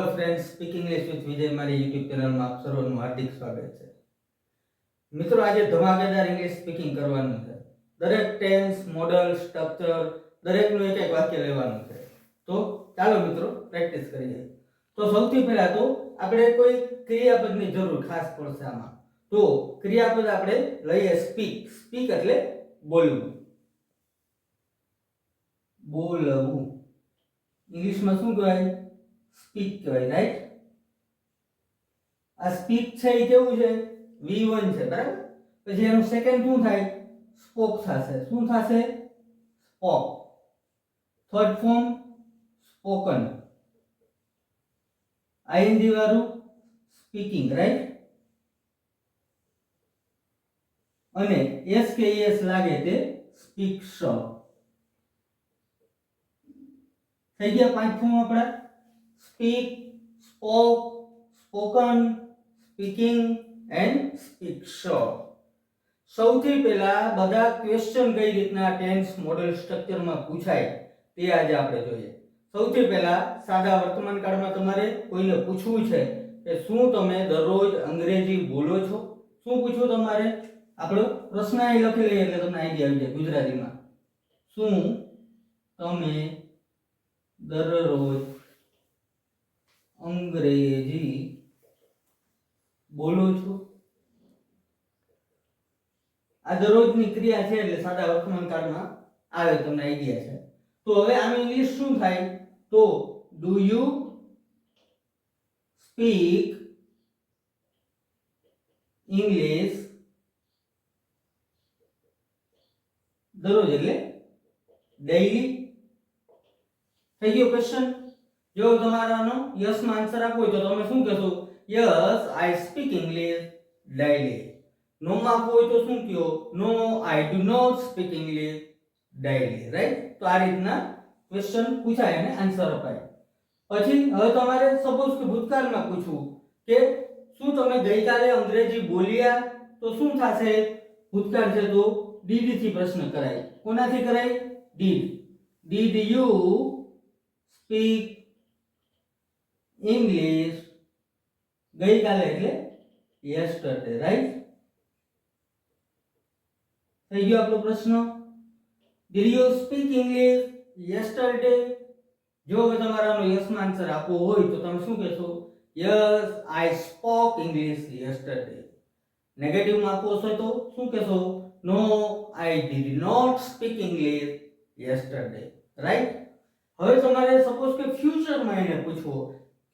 Hello friends speak English with Vijay મારી YouTube ચેનલમાં આપ સર્વનું હાર્દિક સ્વાગત છે મિત્રો આજે ધમાકેદાર ઇંગ્લિશ સ્પીકિંગ કરવાનું છે દરેક ટેન્સ મોડલ સ્ટ્રક્ચર દરેકનું એક એક વાક્ય લેવાનું છે તો ચાલો મિત્રો પ્રેક્ટિસ કરીએ તો સૌથી પહેલા તો આપણે કોઈ ક્રિયાપદની જરૂર ખાસ પડશે આમાં તો ક્રિયાપદ આપણે લઈએ સ્પીક સ્પીક એટલે બોલવું બોલવું ઇંગ્લિશમાં શું કહેવાય સ્પીક કહેવાય રાઈટ આ સ્પીક છે એ કેવું છે v1 છે બરાબર પછી એનું સેકન્ડ શું થાય સ્પોક થશે શું થશે spoke third form spoken I N G વાળું સ્પીકિંગ રાઈટ અને એસ કે એસ લાગે તે સ્પીક શ થઈ ગયા પાંચ પાંચમું આપણા speak spoke spoken speaking and speak show સૌથી પહેલા બધા ક્વેશ્ચન કઈ રીતના ટેન્સ મોડેલ સ્ટ્રક્ચરમાં પૂછાય તે આજે આપણે જોઈએ સૌથી પહેલા સાદા વર્તમાન કાળમાં તમારે કોઈને પૂછવું છે કે શું તમે દરરોજ અંગ્રેજી બોલો છો શું પૂછવું તમારે આપણો પ્રશ્ન અહીં લખી લઈએ એટલે તમને આઈડિયા આવી જાય ગુજરાતીમાં શું તમે દરરોજ અંગ્રેજી બોલો છો આ દરરોજની ક્રિયા છે એટલે સાદા વર્તમાન કાળમાં આવે તમને આઈડિયા છે તો હવે આનું ઇંગ્લિશ શું થાય તો ડુ યુ સ્પીક ઇંગ્લિશ દરરોજ એટલે ડેઈલી થઈ ગયો ક્વેશ્ચન જો તમારાનો યસ માં આન્સર આપો તો તમે શું કહેશો yes I speak English daily no માં આપો તો શું કહો no I do not speak English daily right તો આ રીતના ક્વેશ્ચન પૂછાય અને આન્સર અપાય પછી હવે તમારે સપોઝ કે ભૂતકાળમાં પૂછવું કે શું તમે ગઈકાલે અંગ્રેજી બોલ્યા તો શું થશે ભૂતકાળ છે તો ડીડ થી પ્રશ્ન કરાય કોનાથી કરાય did did you speak English गई काल એટલે યસ્ટરડે રાઈટ તો ય્યો આપલો પ્રશ્ન did you speak English yesterday જો મે તમારા નો યસ માં આન્સર આપો હોય તો તમે શું કહેશો yes I Spoke English yesterday negative માં આપો છો તો શું કહેશો no I did not speak English yesterday right હવે તમારે સપوز કે ફ્યુચર માં એ પૂછો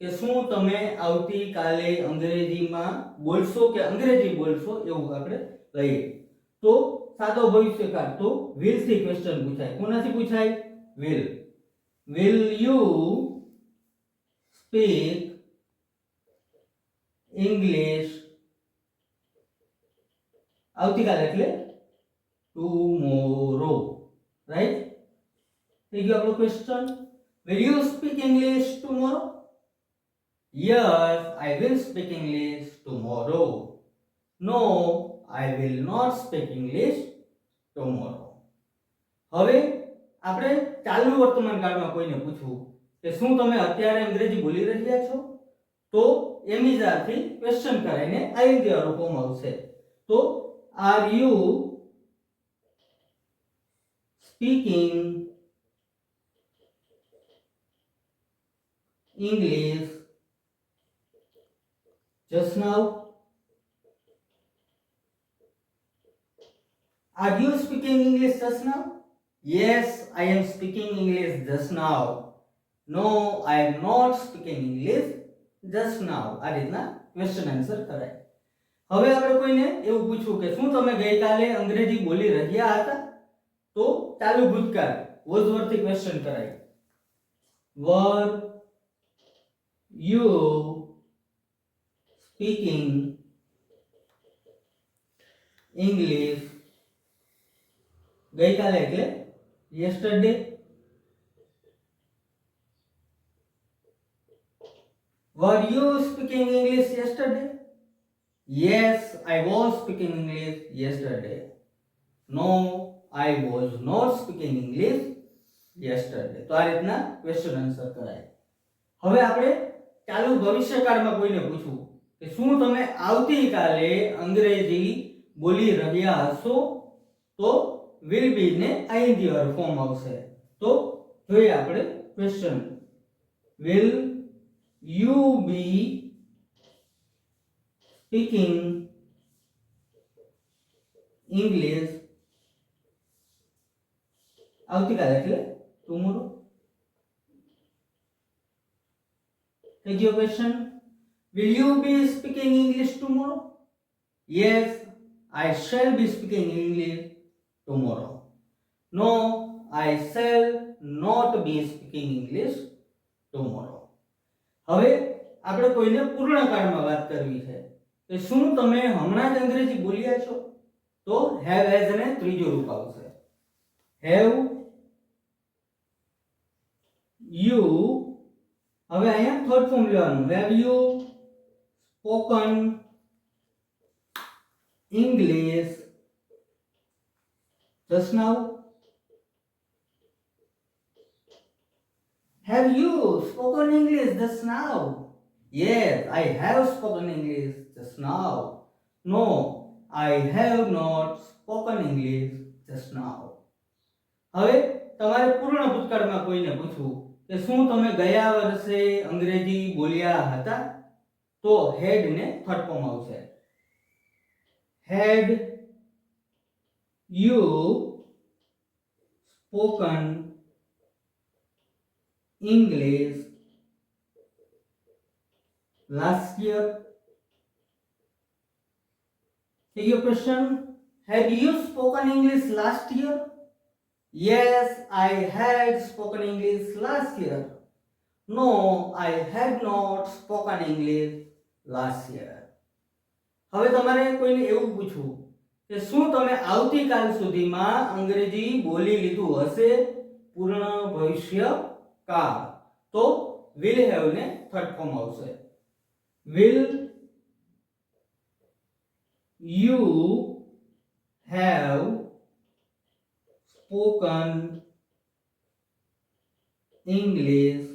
કે શું તમે આવતી કાલે અંગ્રેજીમાં બોલશો કે અંગ્રેજી બોલશો એવું આપણે લઈ તો સાદો ભવિષ્યકાળ તો વિલ થી ક્વેશ્ચન પૂછાય કોનાથી પૂછાય will will you speak English આવતી કાલે ટુમોરો રાઈટ થઈ ગયો આપણો question will you speak English tomorrow Yes, I will speak English tomorrow. No, I will not speak English tomorrow. હવે આપણે ચાલુ વર્તમાન કાળમાં કોઈને પૂછવું કે શું તમે અત્યારે અંગ્રેજી બોલી રહ્યા છો તો એમિઝારથી ક્વેશ્ચન કરાઈને આઈ દેવાનો ફોર્મ આવશે તો are you speaking English just now. Are you speaking English just now? Yes, I am speaking English just now. No, I am not speaking English just now. are આ રીતના ક્વેશ્ચન આન્સર કરાય હવે આપણે કોઈને એવું પૂછવું કે શું તમે ગઈકાલે અંગ્રેજી બોલી રહ્યા હતા તો ચાલુ ભૂતકાળ વોઝ વર્થી ક્વેશ્ચન કરાય વર યુ speaking English गई काले એટલે yesterday were you speaking english yesterday yes i was speaking english yesterday no i was not speaking english yesterday तो आर इतना question answer कराए हवे आपने चालू भविष्य આપણે में कोई કોઈને પૂછવું કે શું તમે આવતીકાલે અંગ્રેજી બોલી રહ્યા હશો તો વિલ બી ને આઈએનજી વાળું ફોર્મ આવશે તો જોઈએ આપણે question will you be speaking English આવતીકાલે એટલે ટુમોરો થઈ ગયો question Will you be speaking English tomorrow? Yes, I shall be speaking English tomorrow. No, I shall not be speaking English tomorrow. હવે આપણે કોઈને પૂર્ણકાળમાં વાત કરવી છે કે શું તમે હમણાં જ અંગ્રેજી બોલ્યા છો તો હેવ એઝ ને ત્રીજો રૂપ આવશે હેવ યુ હવે અહીંયા થર્ડ ફોર્મ લેવાનું have you spoken English just now? Have you spoken English just now? Yes, I have spoken English just now. No, I have not spoken English just now. હવે તમારે પૂર્ણ ભૂતકાળમાં કોઈને પૂછવું કે શું તમે ગયા વર્ષે અંગ્રેજી બોલ્યા હતા तो हेड ने third form house had you spoken English last year ये question had you spoken English last year yes I had spoken English last year no I had not spoken English last year હવે તમારે કોઈને એવું પૂછવું કે શું તમે આવતીકાલ સુધીમાં અંગ્રેજી બોલી લીધું હશે પૂર્ણ ભવિષ્ય કાળ તો વિલ હેવ ને થર્ડ ફોર્મ આવશે will you have spoken English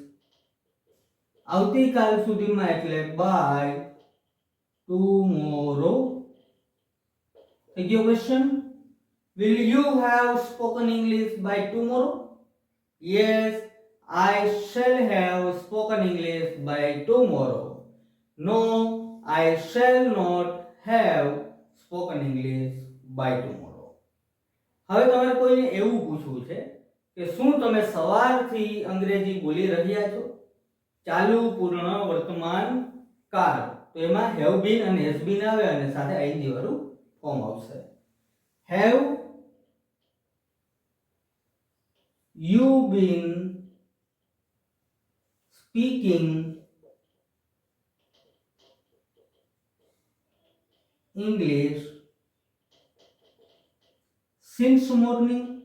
આવતી કાલ સુધીમાં એટલે બાય ટુમોરો આ ગયો question will you have Spoken English by tomorrow yes I shall have Spoken English by tomorrow no I shall not have Spoken English by tomorrow હવે તમને કોઈ એવું પૂછું છે કે શું તમે સવારથી અંગ્રેજી બોલી રહ્યા છો ચાલુ પૂર્ણ વર્તમાન કાળ તો એમાં હેવ બીન અને હેઝ બીન આવે અને સાથે આઈએનજી વાળું ફોર્મ આવશે have you been speaking English since morning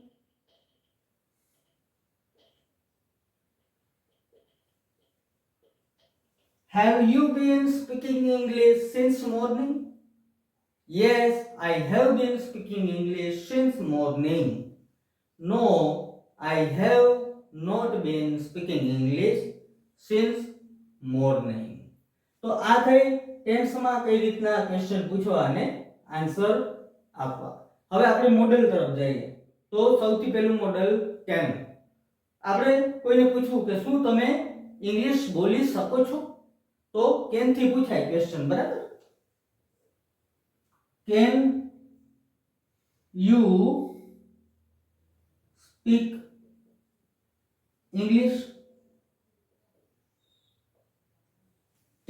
Have you been speaking English since morning? Yes, I have been speaking English since morning. No, I have not been speaking English since morning. તો આ થઈ ટેન્સમાં કઈ રીતના question પૂછવા અને answer આપવા હવે આપણે મોડેલ તરફ જઈએ તો સૌથી પહેલું મોડેલ કેમ આપણે કોઈને પૂછવું કે શું તમે ઇંગ્લિશ બોલી શકો છો तो केन थी पूछा है क्वेश्चन बराबर can you speak English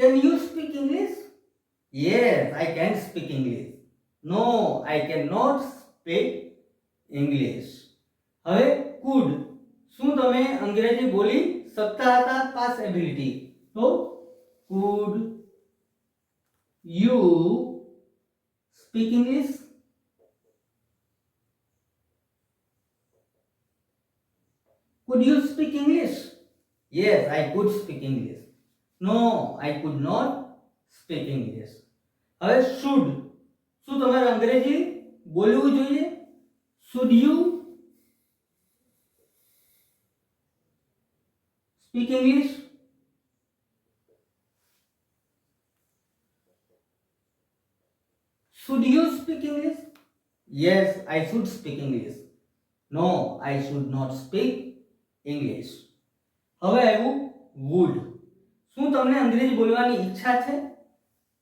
can you speak English yes I can speak English no I can not speak English हम कूड शू ते अंग्रेजी बोली सकता पास एबिलिटी तो could you speak English? Could you speak English? Yes, I could speak English. No, I could not speak English. હવે should શું તમારે અંગ્રેજી બોલવું જોઈએ should you speak English should you speak english yes i should speak english no i should not speak english હવે આવ્યું would શું તમને અંગ્રેજી બોલવાની ઈચ્છા છે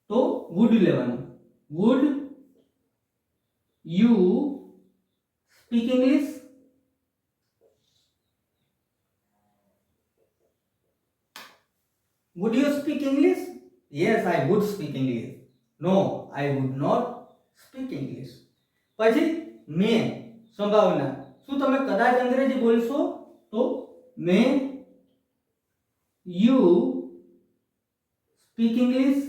તો would લેવાનું would you speak english would you speak english yes i would speak english no I would not speak English પછી મે સંભાવના શું તમે કદાચ અંગ્રેજી બોલશો તો may you speak English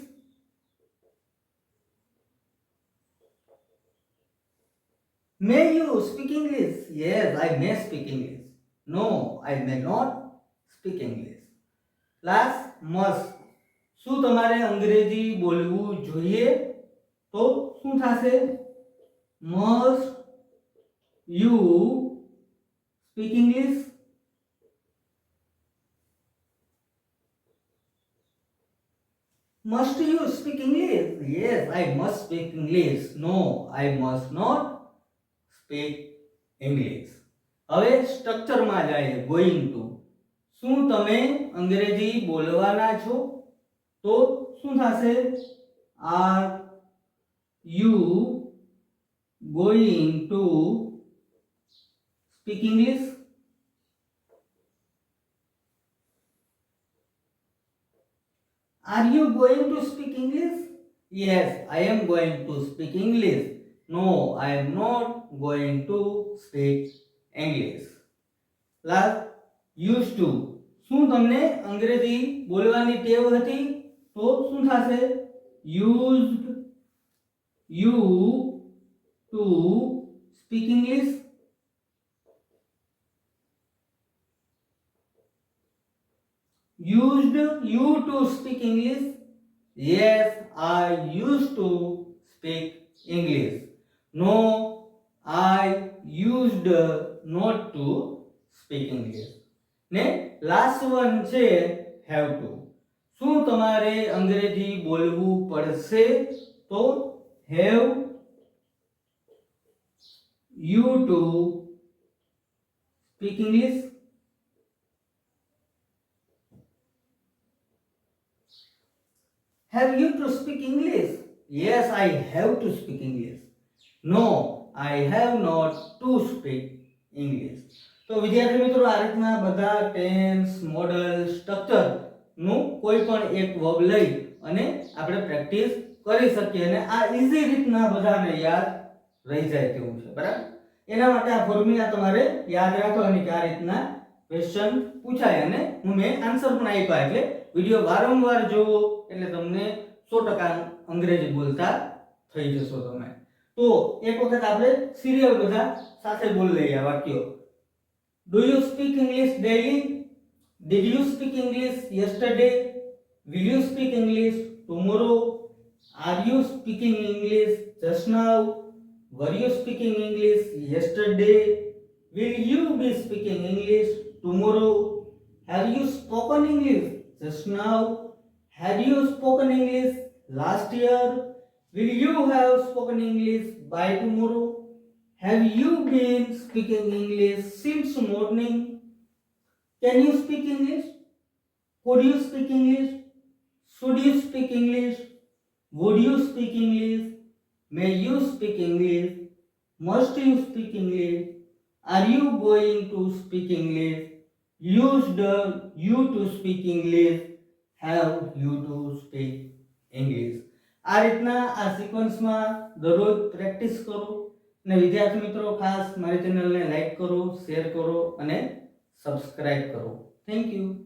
may you speak English yes I may speak English no I may not speak English class must શું તમારે અંગ્રેજી બોલવું જોઈએ તો શું થશે must you speak English Must you speak English? Yes, I must speak English. No, I must not speak English. હવે સ્ટ્રક્ચરમાં જઈએ ગોઈંગ ટુ શું તમે અંગ્રેજી બોલવાના છો તો શું થશે are you going to speak English? Are you going to speak English? Yes, I am going to speak English. No, I am not going to speak English. Last, used to. શું તમને અંગ્રેજી બોલવાની ટેવ હતી તો શું થશે used you to speak english used you to speak english yes i used to speak english no i used not to speak english ને લાસ્ટ વન છે હેવ ટુ શું તમારે અંગ્રેજી બોલવું પડશે તો have you to speak English? Have you to speak English? Yes, I have to speak English. No, I have not to speak English. તો વિદ્યાર્થી મિત્રો આ રીતના બધા ટેન્સ મોડલ સ્ટ્રક્ચર નું કોઈ પણ એક વર્બ લઈ અને આપણે પ્રેક્ટિસ કરી શકીએ અને આ ઈઝી રીતના બધાને યાદ રહી જાય તેવું છે બરાબર એના માટે આ ફોર્મ્યુલા તમારે યાદ રાખવાની કે આ રીતના ક્વેશ્ચન પૂછાય અને હું મેં આન્સર પણ આપ્યા એટલે વિડીયો વારંવાર જોવો એટલે તમને સો ટકા અંગ્રેજી બોલતા થઈ જશો તમે તો એક વખત આપણે સિરિયલ બધા સાથે બોલી લઈએ આ વાક્યો do you speak English daily did you speak English yesterday will you speak English tomorrow Are you speaking English just now? Were you speaking English yesterday? Will you be speaking English tomorrow? Have you spoken English just now? Had you spoken English last year? Will you have spoken English by tomorrow? Have you been speaking English since morning? Can you speak English? Could you speak English? Should you speak English? would you speak english may you speak english must you speak english are you going to speak english used you to speak english have you to speak english આ રીતના આ સિક્વન્સમાં દરરોજ practice કરો અને વિદ્યાર્થી મિત્રો ખાસ મારી ચેનલને લાઈક કરો શેર કરો અને સબસ્ક્રાઈબ કરો થેન્ક યુ